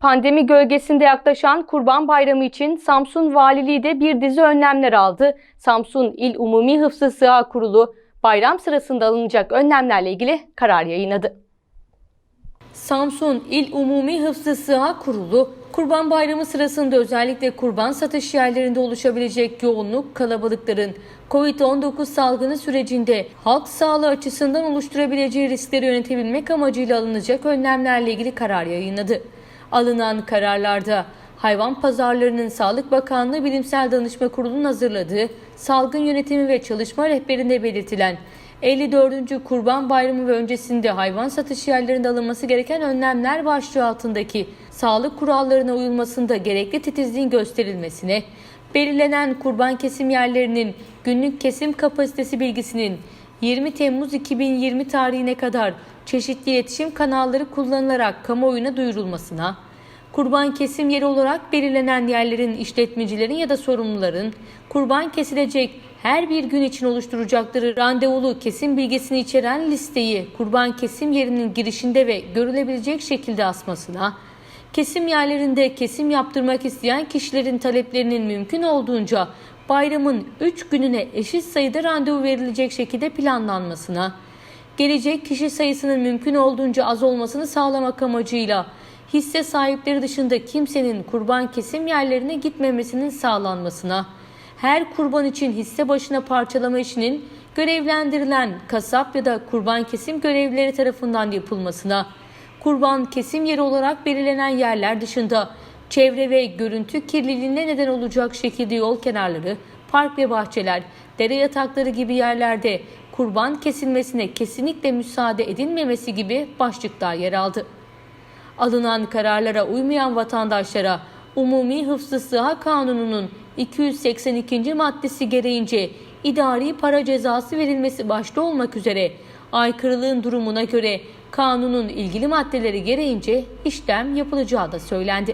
Pandemi gölgesinde yaklaşan Kurban Bayramı için Samsun Valiliği de bir dizi önlemler aldı. Samsun İl Umumi Hıfzı Sığa Kurulu bayram sırasında alınacak önlemlerle ilgili karar yayınladı. Samsun İl Umumi Hıfzı Sığa Kurulu, Kurban Bayramı sırasında özellikle kurban satış yerlerinde oluşabilecek yoğunluk, kalabalıkların COVID-19 salgını sürecinde halk sağlığı açısından oluşturabileceği riskleri yönetebilmek amacıyla alınacak önlemlerle ilgili karar yayınladı. Alınan kararlarda hayvan pazarlarının Sağlık Bakanlığı Bilimsel Danışma Kurulu'nun hazırladığı salgın yönetimi ve çalışma rehberinde belirtilen 54. Kurban Bayramı ve öncesinde hayvan satış yerlerinde alınması gereken önlemler başlığı altındaki sağlık kurallarına uyulmasında gerekli titizliğin gösterilmesine, belirlenen kurban kesim yerlerinin günlük kesim kapasitesi bilgisinin 20 Temmuz 2020 tarihine kadar çeşitli iletişim kanalları kullanılarak kamuoyuna duyurulmasına, kurban kesim yeri olarak belirlenen yerlerin işletmecilerin ya da sorumluların kurban kesilecek her bir gün için oluşturacakları randevulu kesim bilgisini içeren listeyi kurban kesim yerinin girişinde ve görülebilecek şekilde asmasına, kesim yerlerinde kesim yaptırmak isteyen kişilerin taleplerinin mümkün olduğunca bayramın 3 gününe eşit sayıda randevu verilecek şekilde planlanmasına, gelecek kişi sayısının mümkün olduğunca az olmasını sağlamak amacıyla hisse sahipleri dışında kimsenin kurban kesim yerlerine gitmemesinin sağlanmasına, her kurban için hisse başına parçalama işinin görevlendirilen kasap ya da kurban kesim görevlileri tarafından yapılmasına, kurban kesim yeri olarak belirlenen yerler dışında çevre ve görüntü kirliliğine neden olacak şekilde yol kenarları, park ve bahçeler, dere yatakları gibi yerlerde kurban kesilmesine kesinlikle müsaade edilmemesi gibi başlıklar yer aldı. Alınan kararlara uymayan vatandaşlara Umumi Hıfzı Sıha Kanunu'nun 282. maddesi gereğince idari para cezası verilmesi başta olmak üzere aykırılığın durumuna göre kanunun ilgili maddeleri gereğince işlem yapılacağı da söylendi.